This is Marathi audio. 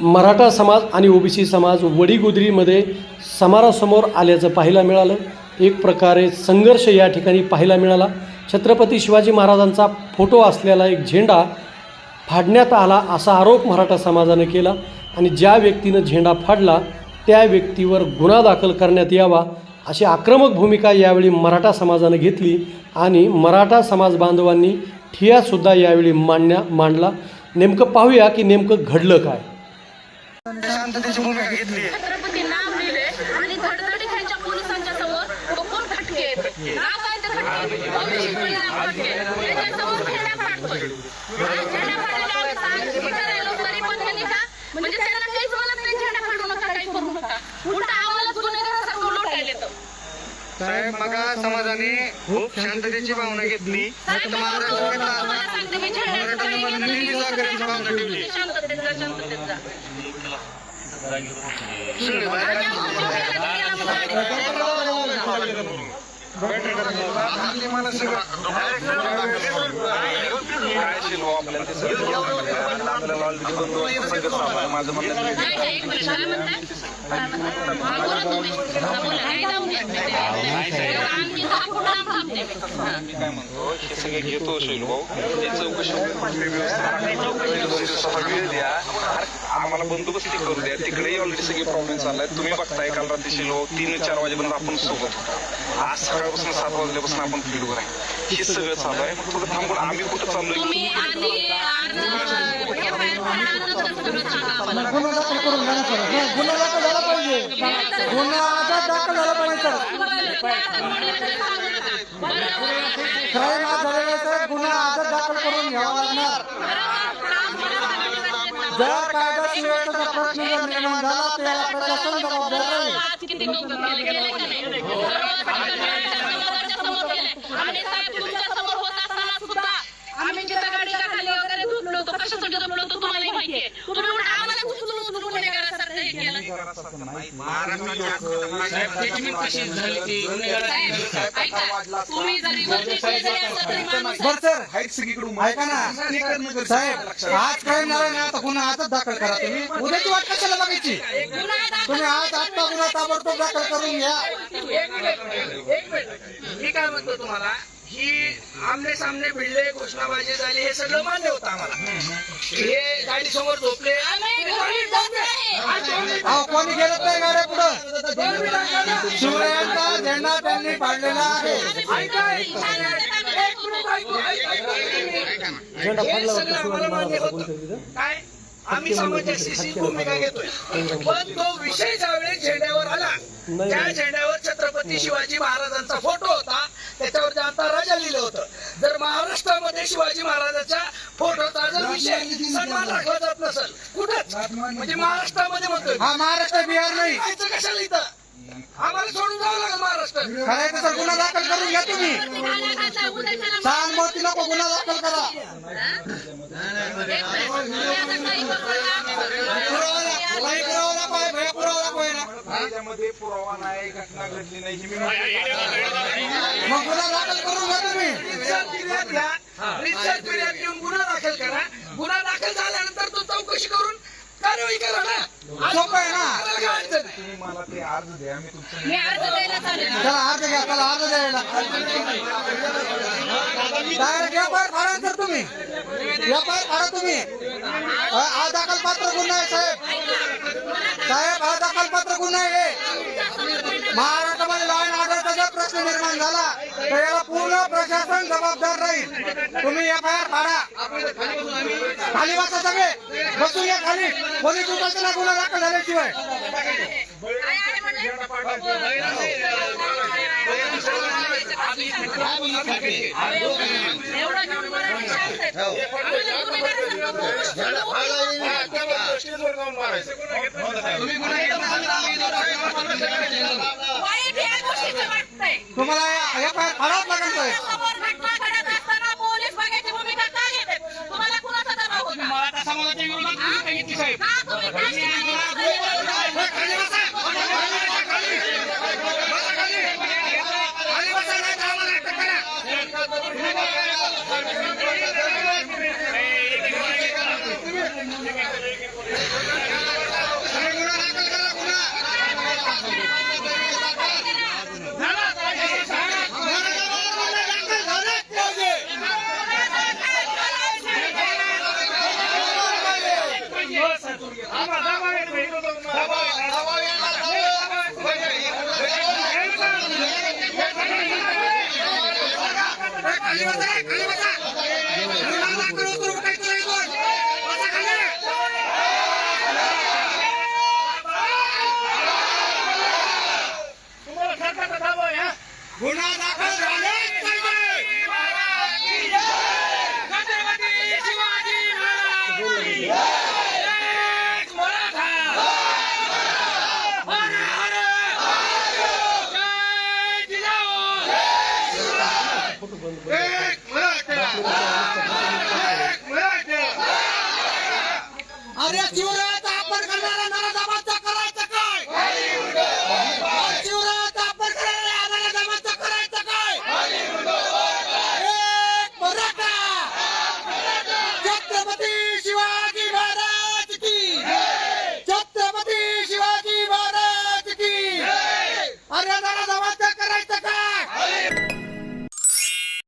मराठा समाज आणि ओबीसी समाज वडीगुदरीमध्ये समारासमोर आल्याचं पाहायला मिळालं. एक प्रकारे संघर्ष या ठिकाणी पाहायला मिळाला. छत्रपती शिवाजी महाराजांचा फोटो असलेला एक झेंडा फाडण्यात आला असा आरोप मराठा समाजानं केला आणि ज्या व्यक्तीनं झेंडा फाडला त्या व्यक्तीवर गुन्हा दाखल करण्यात यावा अशी आक्रमक भूमिका यावेळी मराठा समाजानं घेतली आणि मराठा समाज बांधवांनी ठियासुद्धा यावेळी मांडण्या मांडला. नेमकं पाहूया की नेमकं घडलं काय. शांततेची भूमिका घेतली. छत्रपती साहेब मगा समाजाने खूप शांततेची भावना घेतली. भावना ठेवली. मला सगळं काय शिलवा आपल्याला ते सगळं आपल्याला ऑलरेडी दोन माझं म्हणणं नाही, एक मिनिट, काय म्हणताय? काय म्हणताय? हा, बोला तुम्ही. हा, बोला. जाऊन ते. हा. मी काय म्हणतो हे सगळे घेतो शैलभाऊ भाऊ चौकशी चौकशी वेळ द्या आम्हाला बंदोबस्ती करू द्या तिकडेही ऑलरेडी सगळे प्रॉब्लेम चाललाय तुम्ही बघताय काल रात्री शिलो तीन चार वाजेपर्यंत आपण सोबत होतो आज सकाळपासून सात वाजल्यापासून आपण फील्डवर आहे हे सगळं चालू आहे. मग थोडं थांबून आम्ही कुठं चाललोय? तुम्ही आधी अर्ज FIR काढल्यानंतर सगळं सांगा आम्हाला. गुन्हा दाखल करून घ्या ना सर. हा, गुन्हा दाखल झाला पाहिजे गुन्हा आता दाखल झाला पाहिजे. सर. क्राईम आज झालेला आहे सर. गुन्हा आता दाखल करून घ्यावा लागणार. जर कायदा सुव्यवस्थेचा प्रश्न जर निर्माण झाला तर याला प्रशासन जबाबदार राहील. आज किती लोक गेले, गेले का नाही? साहेब तुमच्यासमोर होत असताना सुद्धा आम्ही जिथं खाली वगैरे झोपलो होतो कशासाठी झोपलो होतो तुम्हाला माहितीये तुम्ही आम्हाला उचलून उचलून गुन्हेगारासारखं हे केलं साहेब, ऐका तुम्ही जरी वरती जरी असलं तरी माणूस बर सर ऐका ना साहेब आज ना आता गुन्हा आजच दाखल करा तुम्ही उद्याची वाट कशाला बघायची तुम्ही आज आत्ता गुन्हा ताबडतोब दाखल करून घ्या एक मिनिट एक मिनिट मी काय म्हणतो तुम्हाला ही आमने सामने भिडले घोषणाबाजी झाली हे सगळं मान्य होतं आम्हाला. हे गाडी समोर झोपले. अहो कोणी गेलं नाही गाड्या पुढं. शिवरायांचा झेंडा त्यांनी पाडलेला आहे. झेंडा हे होता शिवाजी महाराजांचा. कोणीतरी काय? आम्ही सामंजस्याची भूमिका घेतोय. पण तो विषय ज्यावेळेस झेंड्यावर आला. त्या झेंड्यावर छत्रपती शिवाजी महाराजांचा फोटो होता त्याच्यावर जनता राजा लिहिलं होतं. जर महाराष्ट्रामध्ये शिवाजी महाराजांच्या फोटोचा जर विषय सन्मान राखला जात नसेल कुठंच? म्हणजे महाराष्ट्रामध्ये म्हणतोय. हा महाराष्ट्र बिहार नाही. कशाला इथं? आम्हाला सोडून जावं लागेल महाराष्ट्र. तर गुन्हा दाखल करून घ्या तुम्ही. सहानुभूती नको गुन्हा दाखल करा. त्याच्यामध्ये पुरावा नाही घटना घडली नाही ही मी मग गुन्हा दाखल करून घ्या तुम्ही रितसर फिर्याद घ्या रितसर फिर्याद घेऊन गुन्हा दाखल करा. गुन्हा दाखल झाल्यानंतर तो चौकशी करून कारवाई करा ना? सोपं आहे ना आपल्याला काय अडचण आहे? तुम्ही मला ते अर्ज द्या मी तुमचं मी अर्ज द्यायला चालेल चला अर्ज घ्या चला अर्ज द्यायला. डायरेक्ट व्यापार फाडा सर तुम्ही. व्यापार फाडा तुम्ही. हा दाखल पात्र गुन्हा आहे साहेब. साहेब हा दाखल पात्र गुन्हा आहे. महाराष्ट्रामध्ये लॉ अँड ऑर्डरचा जर प्रश्न निर्माण झाला तर याला पूर्ण प्रशासन जबाबदार राहील. तुम्ही एफ आय आर फाडा. खाली बसा सगळे. बसून या खाली. पोलीस उपासना गुन्हा दाखल झाल्याशिवाय. तुम्हाला आहे म्हणले? एवढं घेऊन बसा. नाही तर आम्हाला अटक करा. गुन्हा दाखल करा गुन्हा. खाली बसा खाली बसा गुन्हा दाखल होतो उठायचं नाही कोण बसा खाली गुन्हा दाखल झालाच पाहिजे एक मराठा एक मराठा आपण करणारा नारा